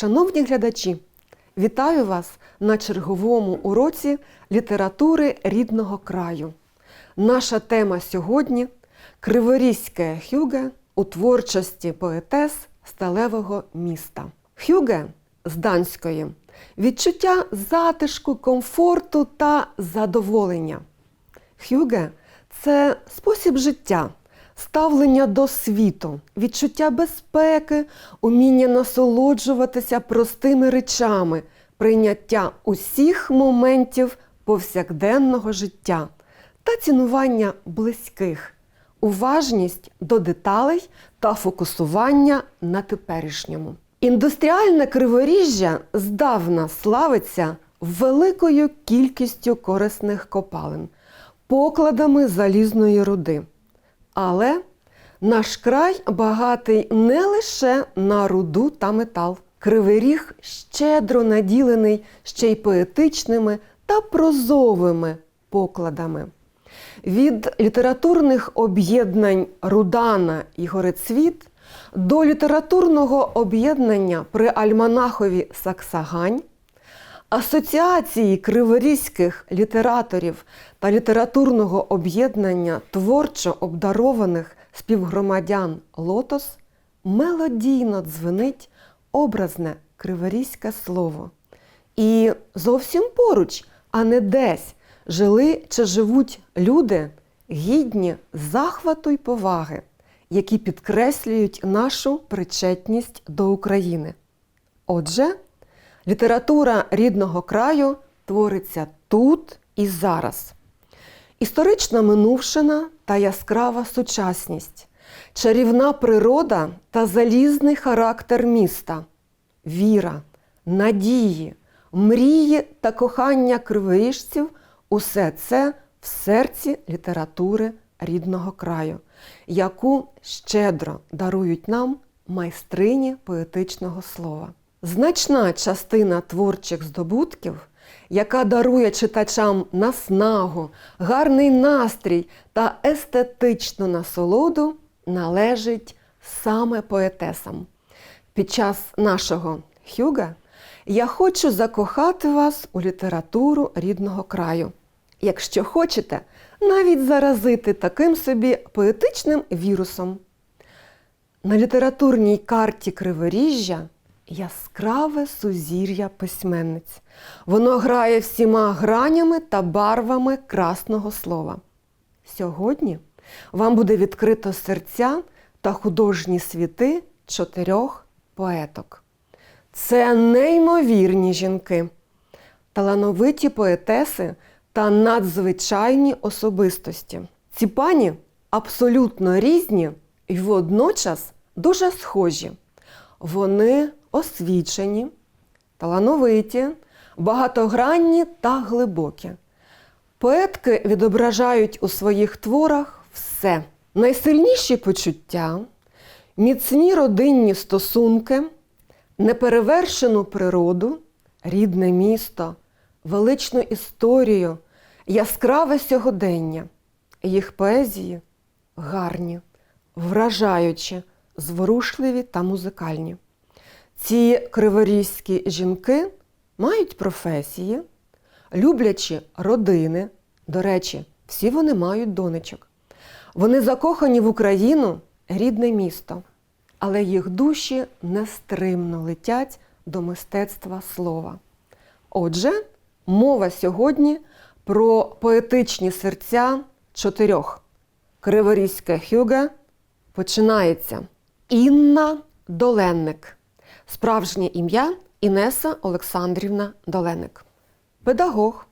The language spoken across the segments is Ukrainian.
Шановні глядачі, вітаю вас на черговому уроці літератури рідного краю. Наша тема сьогодні Криворізьке хюге у творчості поетес сталевого міста. Хюге з данської відчуття затишку, комфорту та задоволення. Хюге це спосіб життя, ставлення до світу, відчуття безпеки, уміння насолоджуватися простими речами, прийняття усіх моментів повсякденного життя та цінування близьких, уважність до деталей та фокусування на теперішньому. Індустріальне криворіжжя здавна славиться великою кількістю корисних копалин, покладами залізної руди. Але наш край багатий не лише на руду та метал. Кривий ріг щедро наділений ще й поетичними та прозовими покладами. Від літературних об'єднань Рудана і Горецвіт до літературного об'єднання при Альманахові Саксагань, Асоціації криворізьких літераторів та літературного об'єднання творчо обдарованих співгромадян Лотос мелодійно дзвенить образне криворізьке слово. І зовсім поруч, а не десь, жили чи живуть люди гідні захвату й поваги, які підкреслюють нашу причетність до України. Отже, Література рідного краю твориться тут і зараз. Історична минувшина та яскрава сучасність, чарівна природа та залізний характер міста, віра, надії, мрії та кохання криворіжців усе це в серці літератури рідного краю, яку щедро дарують нам майстрині поетичного слова. Значна частина творчих здобутків, яка дарує читачам наснагу, гарний настрій та естетичну насолоду, належить саме поетесам. Під час нашого хюга я хочу закохати вас у літературу рідного краю. Якщо хочете, навіть заразити таким собі поетичним вірусом. На літературній карті Криворіжжя яскраве сузір'я письменниць. Воно грає всіма гранями та барвами красного слова. Сьогодні вам буде відкрито серця та художні світи чотирьох поеток. Це неймовірні жінки, талановиті поетеси та надзвичайні особистості. Ці пані абсолютно різні і водночас дуже схожі. Вони освічені, талановиті, багатогранні та глибокі. Поетки відображають у своїх творах все: найсильніші почуття, міцні родинні стосунки, неперевершену природу, рідне місто, величну історію, яскраве сьогодення. Їх поезії гарні, вражаючі, зворушливі та музикальні. Ці криворізькі жінки мають професії, люблячі родини. До речі, всі вони мають донечок. Вони закохані в Україну, рідне місто, але їх душі нестримно летять до мистецтва слова. Отже, мова сьогодні про поетичні серця чотирьох. Криворізьке хюге починається. Інна Доленник. Справжнє ім'я Інеса Олександрівна Доленик. Педагог,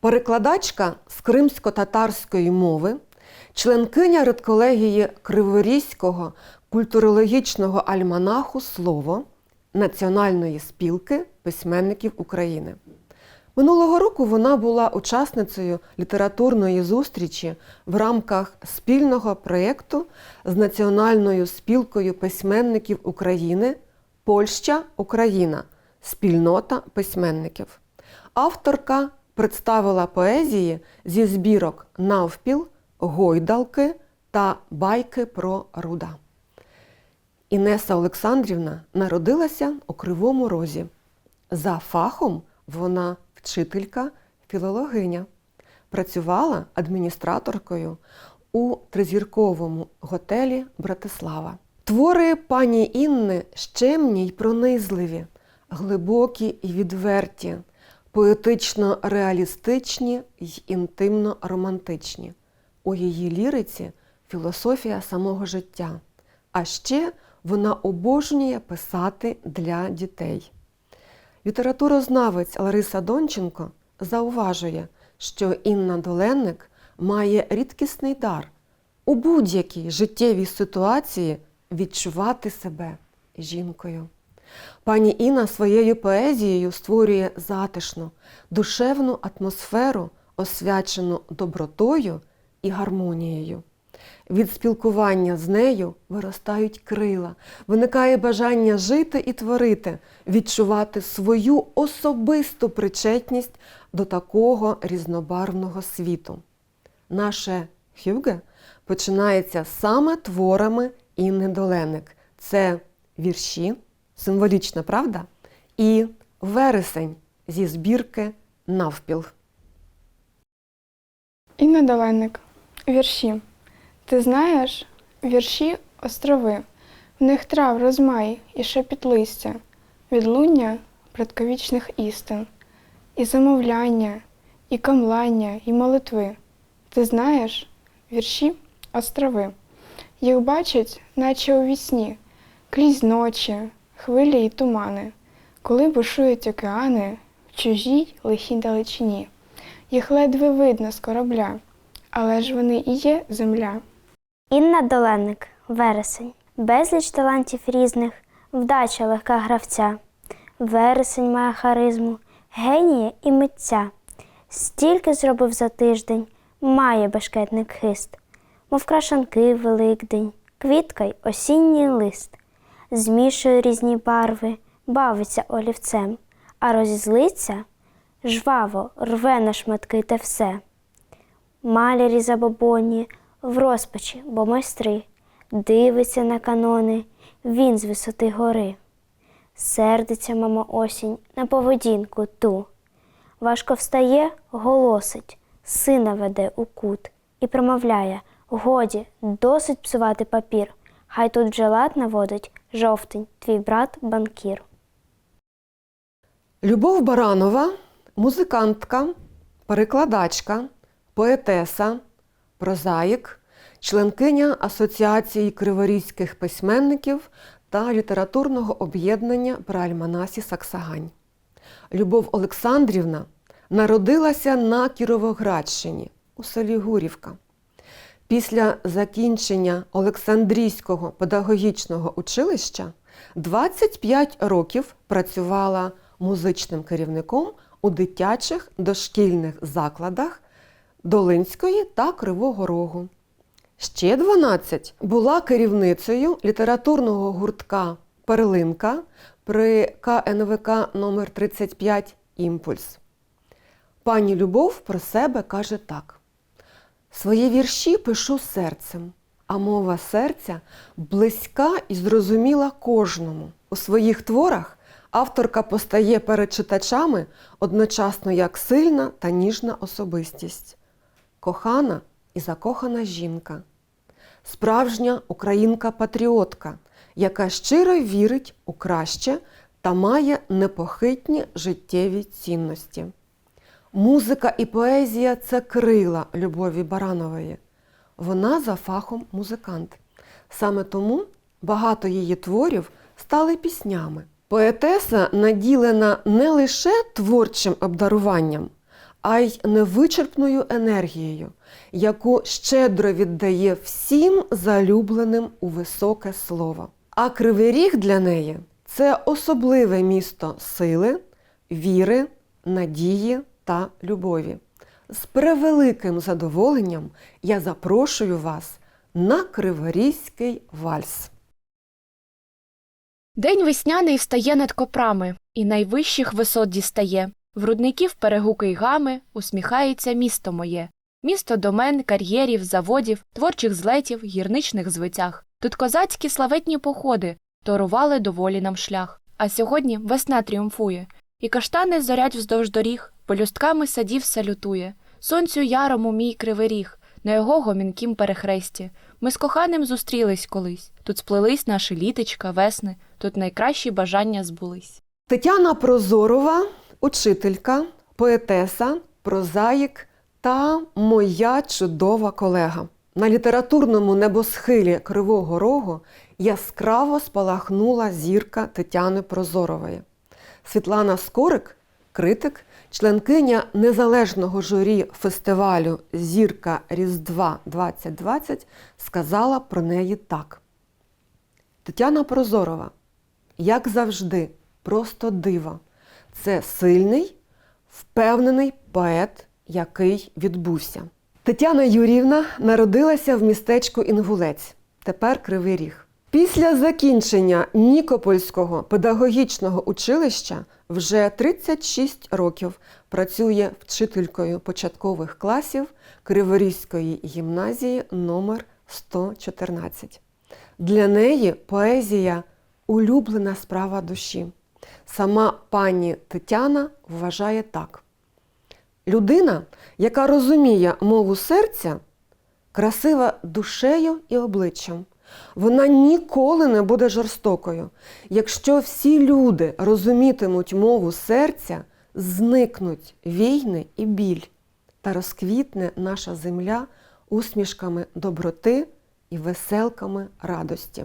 перекладачка з кримсько-татарської мови, членкиня редколегії Криворізького культурологічного альманаху Слово Національної спілки письменників України. Минулого року вона була учасницею літературної зустрічі в рамках спільного проєкту з Національною спілкою письменників України Польща Україна спільнота письменників. Авторка представила поезії зі збірок Навпіл, Гойдалки та Байки про руда. Інеса Олександрівна народилася у Кривому Розі. За фахом вона вчителька філологиня. Працювала адміністраторкою у тризірковому готелі Братислава. Твори пані Інни щемні й пронизливі, глибокі й відверті, поетично реалістичні й інтимно романтичні. У її ліриці філософія самого життя. А ще вона обожнює писати для дітей. Літературознавець Лариса Донченко зауважує, що Інна Доленник має рідкісний дар у будь-якій життєвій ситуації відчувати себе жінкою. Пані Інна своєю поезією створює затишну, душевну атмосферу, освячену добротою і гармонією. Від спілкування з нею виростають крила, виникає бажання жити і творити, відчувати свою особисту причетність до такого різнобарвного світу. Наше хюге починається саме творами Інни Доленик. Це вірші, символічно, правда? І вересень зі збірки навпіл. Інна Доленник. Вірші. Ти знаєш, вірші острови, в них трав розмай і шепіт листя, відлуння предковічних істин, і замовляння, і камлання, і молитви. Ти знаєш, вірші острови. Їх бачать, наче у вісні, крізь ночі, хвилі й тумани, коли бушують океани в чужій лихій далечині. Їх ледве видно з корабля, але ж вони і є земля. Інна Доленник, вересень. Безліч талантів різних, вдача легка гравця. Вересень має харизму, генія і митця. Стільки зробив за тиждень, має бешкетник хист, мов крашанки Великдень, квітка й осінній лист. Змішує різні барви, бавиться олівцем, а розізлиться жваво рве на шматки те все. Малярі забобонні, в розпачі, бо майстри, дивиться на канони, він з висоти гори. Сердиться мама осінь на поведінку ту. Важко встає, голосить, сина веде у кут і промовляє Годі, досить псувати папір. Хай тут вже лад наводить жовтень, твій брат банкір. Любов Баранова музикантка, перекладачка, поетеса, прозаїк, членкиня Асоціації криворізьких письменників та літературного об'єднання при Альманасі Саксагань. Любов Олександрівна народилася на Кіровоградщині у селі Гурівка. Після закінчення Олександрійського педагогічного училища 25 років працювала музичним керівником у дитячих дошкільних закладах Долинської та Кривого Рогу. Ще 12 була керівницею літературного гуртка Перлинка при КНВК номер 35 Імпульс. Пані Любов про себе каже так. Свої вірші пишу серцем, а мова серця близька і зрозуміла кожному. У своїх творах авторка постає перед читачами одночасно як сильна та ніжна особистість, кохана і закохана жінка, справжня українка-патріотка, яка щиро вірить у краще та має непохитні життєві цінності. Музика і поезія це крила Любові Баранової. Вона за фахом музикант. Саме тому багато її творів стали піснями. Поетеса наділена не лише творчим обдаруванням, а й невичерпною енергією, яку щедро віддає всім залюбленим у високе слово. А Кривий Ріг для неї це особливе місто сили, віри, надії та любові. З превеликим задоволенням я запрошую вас на Криворізький вальс. День весняний встає над копрами, і найвищих висот дістає. В рудників перегуки й гами, усміхається місто моє. Місто домен, кар'єрів, заводів, творчих злетів, гірничних звитяг. Тут козацькі славетні походи торували доволі нам шлях. А сьогодні весна тріумфує, і каштани зорять вздовж доріг, полюстками садів салютує. Сонцю ярому мій кривий ріг, на його гомінкім перехресті. Ми з коханим зустрілись колись. Тут сплелись наші літечка, весни, тут найкращі бажання збулись. Тетяна Прозорова, учителька, поетеса, прозаїк та моя чудова колега. На літературному небосхилі Кривого Рогу яскраво спалахнула зірка Тетяни Прозорової. Світлана Скорик, критик, членкиня незалежного журі фестивалю Зірка Різдва 2020, сказала про неї так. Тетяна Прозорова, як завжди, просто диво. Це сильний, впевнений поет, який відбувся. Тетяна Юрівна народилася в містечку Інгулець, тепер Кривий Ріг. Після закінчення Нікопольського педагогічного училища вже 36 років працює вчителькою початкових класів Криворізької гімназії номер 114. Для неї поезія улюблена справа душі. Сама пані Тетяна вважає так: людина, яка розуміє мову серця, красива душею і обличчям. Вона ніколи не буде жорстокою. Якщо всі люди розумітимуть мову серця, зникнуть війни і біль, та розквітне наша земля усмішками доброти і веселками радості.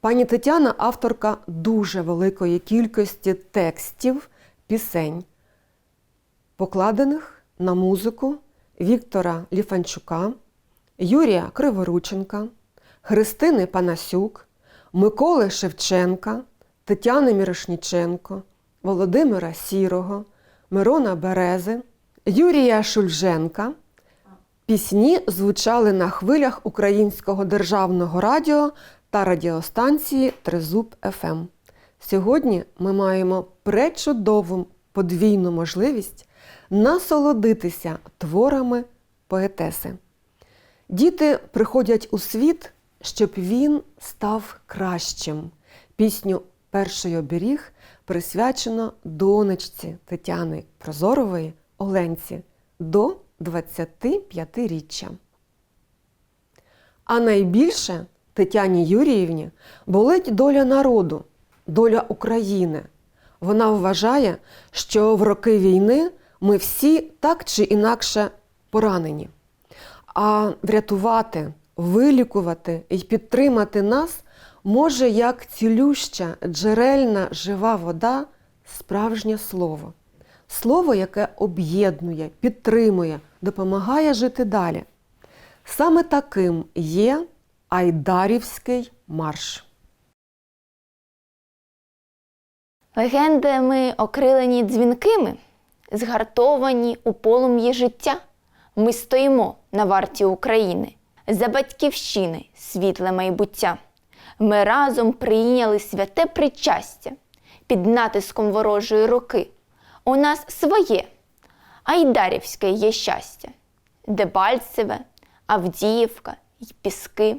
Пані Тетяна авторка дуже великої кількості текстів, пісень, покладених на музику Віктора Ліфанчука, Юрія Криворученка, Христини Панасюк, Миколи Шевченка, Тетяни Мірошніченко, Володимира Сірого, Мирона Берези, Юрія Шульженка. Пісні звучали на хвилях Українського державного радіо та радіостанції Тризуб ФМ. Сьогодні ми маємо пречудову подвійну можливість насолодитися творами поетеси. Діти приходять у світ, щоб він став кращим. Пісню Перший оберіг присвячено донечці Тетяни Прозорової Оленці до 25-річчя. А найбільше Тетяні Юріївні болить доля народу, доля України. Вона вважає, що в роки війни ми всі так чи інакше поранені. А врятувати, вилікувати і підтримати нас може як цілюща, джерельна, жива вода справжнє слово. Слово, яке об'єднує, підтримує, допомагає жити далі. Саме таким є Айдарівський марш. Легендами окрилені дзвінкими, згартовані у полум'ї життя. Ми стоїмо на варті України за батьківщини світле майбуття. Ми разом прийняли святе причастя під натиском ворожої руки. У нас своє айдарівське є щастя, Дебальцеве, Авдіївка й Піски.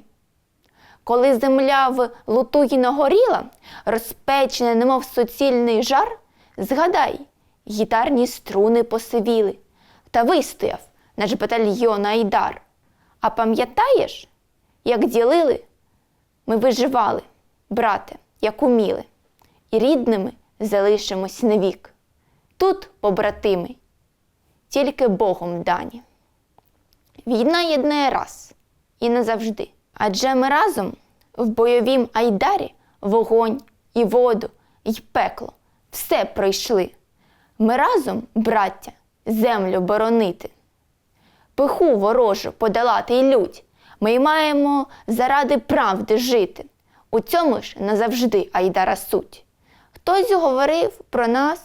Коли земля в Лутугіно горіла, розпечена, немов суцільний жар, згадай, гітарні струни посивіли, та вистояв наш батальйон Айдар. А пам'ятаєш, як ділили? Ми виживали, брате, як уміли, і рідними залишимось навік. Тут, побратими, тільки Богом дані. Війна єднає раз і назавжди. Адже ми разом в бойовім айдарі вогонь і воду, і пекло все пройшли. Ми разом, браття, землю боронити. Пиху ворожу подолати і лють. Ми маємо заради правди жити. У цьому ж назавжди айдара суть. Хтось говорив про нас,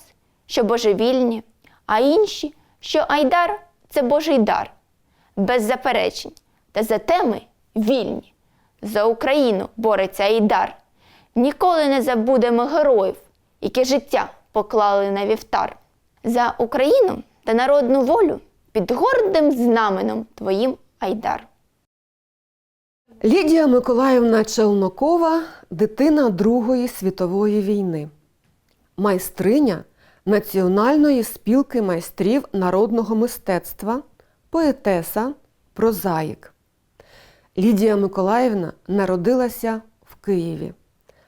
що божевільні, а інші, що айдар це Божий дар, без заперечень. Та зате ми вільні. За Україну бореться Айдар. Ніколи не забудемо героїв, які життя поклали на вівтар. За Україну та народну волю під гордим знаменом твоїм Айдар. Лідія Миколаївна Челнокова дитина Другої світової війни, майстриня Національної спілки майстрів народного мистецтва, поетеса, прозаїк. Лідія Миколаївна народилася в Києві,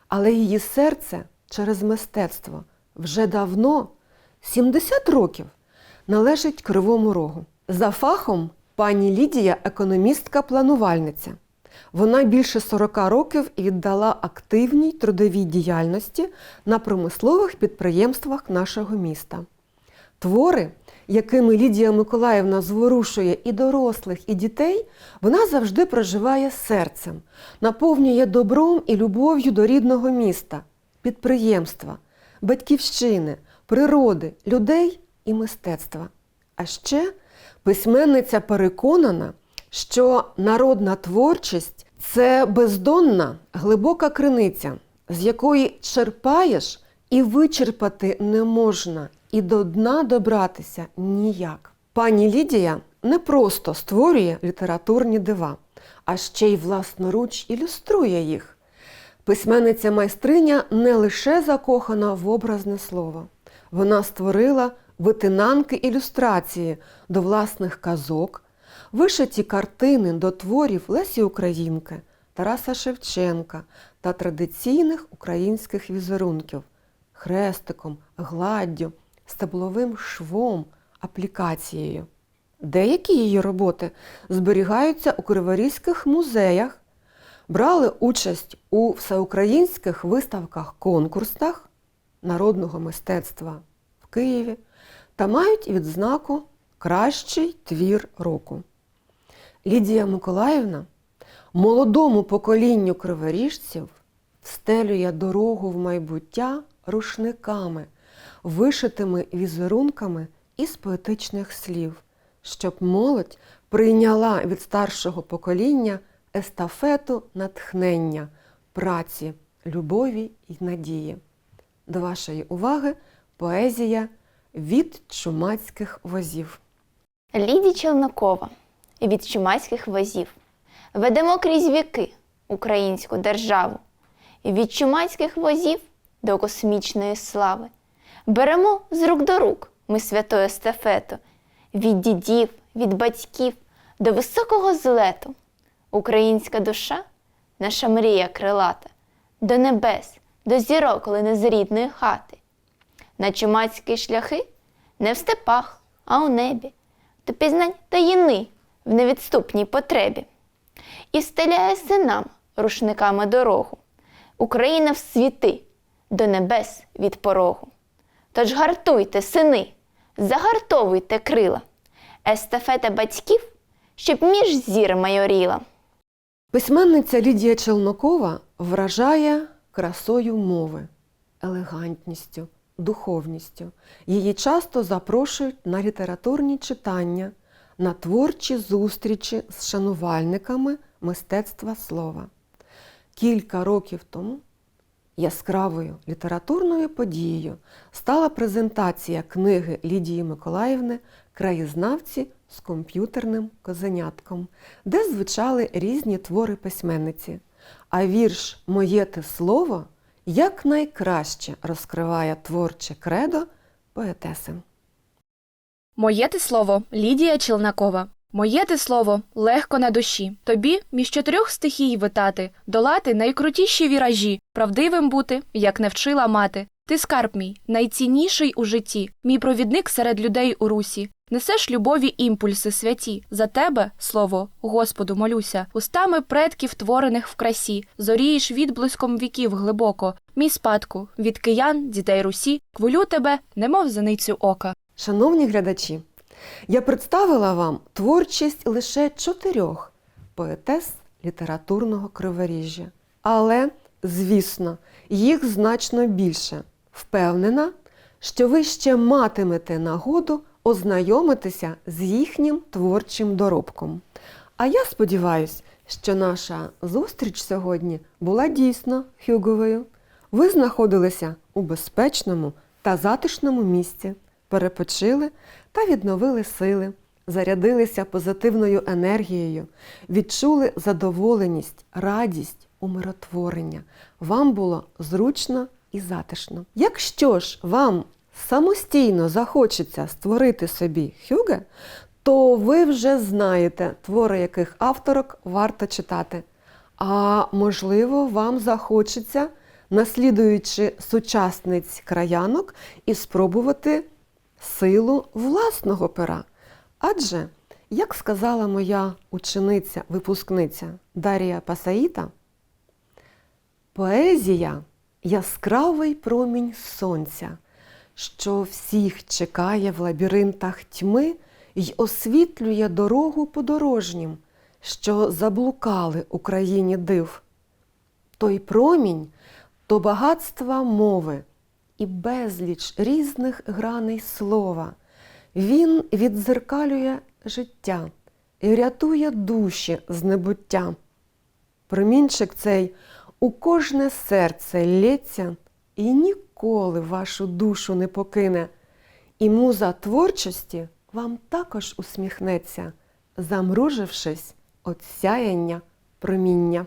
але її серце через мистецтво вже давно, 70 років, належить Кривому Рогу. За фахом пані Лідія економістка-планувальниця. Вона більше 40 років віддала активній трудовій діяльності на промислових підприємствах нашого міста. Твори, якими Лідія Миколаївна зворушує і дорослих, і дітей, вона завжди проживає серцем, наповнює добром і любов'ю до рідного міста, підприємства, батьківщини, природи, людей і мистецтва. А ще письменниця переконана, що народна творчість це бездонна, глибока криниця, з якої черпаєш і вичерпати не можна, і до дна добратися ніяк. Пані Лідія не просто створює літературні дива, а ще й власноруч ілюструє їх. Письменниця майстриня не лише закохана в образне слово. Вона створила витинанки ілюстрації до власних казок, вишиті картини до творів Лесі Українки, Тараса Шевченка та традиційних українських візерунків хрестиком, гладдю, стебловим швом, аплікацією. Деякі її роботи зберігаються у криворізьких музеях, брали участь у всеукраїнських виставках-конкурсах народного мистецтва в Києві та мають відзнаку Кращий твір року. Лідія Миколаївна молодому поколінню криворіжців стелює дорогу в майбуття рушниками, вишитими візерунками із поетичних слів, щоб молодь прийняла від старшого покоління естафету натхнення, праці, любові і надії. До вашої уваги поезія від чумацьких возів. Ліді Челнокова від чумацьких возів. Ведемо крізь віки українську державу. Від чумацьких возів до космічної слави. Беремо з рук до рук ми святу естафету, від дідів, від батьків до високого злету. Українська душа наша мрія крилата, до небес, до зірок, коли не з рідної хати. На чумацькі шляхи не в степах, а у небі, до пізнань таїни в невідступній потребі. І встеляє синам рушниками дорогу. Україна в світи до небес від порогу. Тож гартуйте, сини, загартовуйте крила, естафета батьків, щоб між зір майоріла. Письменниця Лідія Челнокова вражає красою мови, елегантністю, духовністю. Її часто запрошують на літературні читання, на творчі зустрічі з шанувальниками мистецтва слова. Кілька років тому яскравою літературною подією стала презентація книги Лідії Миколаївни Краєзнавці з комп'ютерним козенятком, де звучали різні твори письменниці. А вірш Моє те слово якнайкраще розкриває творче кредо поетеси. Моє ти слово Лідія Челнакова. Моє ти слово легко на душі. Тобі між чотирьох стихій витати, долати найкрутіші віражі, правдивим бути, як не вчила мати. Ти скарб мій, найцінніший у житті, мій провідник серед людей у русі. Несеш любові імпульси святі. За тебе, слово, Господу молюся, устами предків, творених в красі, зорієш відблиском віків глибоко, мій спадку, від киян, дітей Русі, кволю тебе, немов зеницю ока. Шановні глядачі, я представила вам творчість лише чотирьох поетес літературного криворіжжя. Але, звісно, їх значно більше. Впевнена, що ви ще матимете нагоду ознайомитися з їхнім творчим доробком. А я сподіваюся, що наша зустріч сьогодні була дійсно хюговою. Ви знаходилися у безпечному та затишному місці, перепочили та відновили сили, зарядилися позитивною енергією, відчули задоволеність, радість, умиротворення. Вам було зручно і затишно. Якщо ж вам самостійно захочеться створити собі хюге, то ви вже знаєте, твори яких авторок варто читати. А можливо, вам захочеться, наслідуючи сучасниць краянок, і спробувати силу власного пера. Адже, як сказала моя учениця-випускниця Дарія Пасаїта, поезія яскравий промінь сонця, що всіх чекає в лабіринтах тьми й освітлює дорогу подорожнім, що заблукали Україні див. Той промінь то багатства мови і безліч різних граней слова. Він віддзеркалює життя і рятує душі з небуття. Промінчик цей у кожне серце лється і ніколи вашу душу не покине. І муза творчості вам також усміхнеться, замружившись от сяяння проміння.